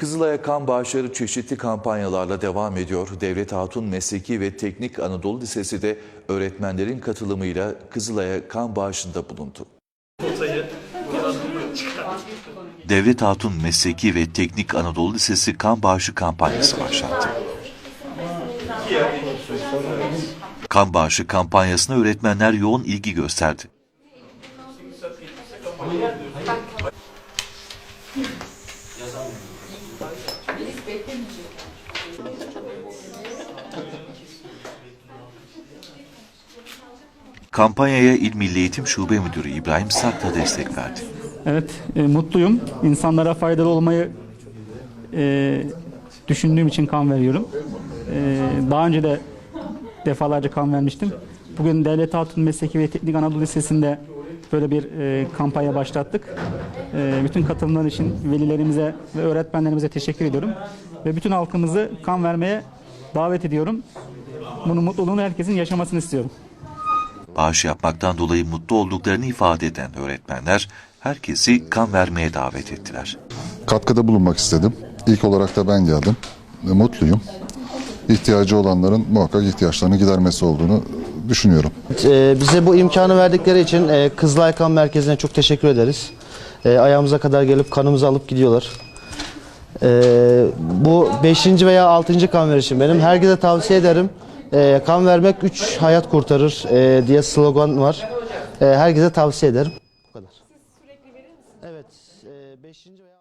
Kızılay'a kan bağışları çeşitli kampanyalarla devam ediyor. Devlet Hatun Mesleki ve Teknik Anadolu Lisesi de öğretmenlerin katılımıyla Kızılay'a kan bağışında bulundu. Devlet Hatun Mesleki ve Teknik Anadolu Lisesi kan bağışı kampanyası başlattı. Kan bağışı kampanyasına öğretmenler yoğun ilgi gösterdi. Kampanyaya İl Milli Eğitim Şube Müdürü İbrahim Sak da destek verdi. Evet, e, mutluyum. İnsanlara faydalı olmayı e, düşündüğüm için kan veriyorum. E, daha önce de defalarca kan vermiştim. Bugün Devlet Hatun Mesleki ve Teknik Anadolu Lisesi'nde böyle bir e, kampanya başlattık. E, bütün katılımlar için velilerimize ve öğretmenlerimize teşekkür ediyorum. Ve bütün halkımızı kan vermeye davet ediyorum. Bunun mutluluğunu herkesin yaşamasını istiyorum. Bağış yapmaktan dolayı mutlu olduklarını ifade eden öğretmenler herkesi kan vermeye davet ettiler. katkıda bulunmak istedim. İlk olarak da ben geldim. Ve mutluyum. İhtiyacı olanların muhakkak ihtiyaçlarını gidermesi olduğunu düşünüyorum. Ee, bize bu imkanı verdikleri için e, Kızılay Kan Merkezi'ne çok teşekkür ederiz. E, ayağımıza kadar gelip kanımızı alıp gidiyorlar. E, bu 5. veya 6. kan verişim benim. Herkese tavsiye ederim. E, kan vermek 3 hayat kurtarır e, diye slogan var. E, herkese tavsiye ederim. Bu kadar. Siz sürekli verir misiniz? Evet. 5. E, veya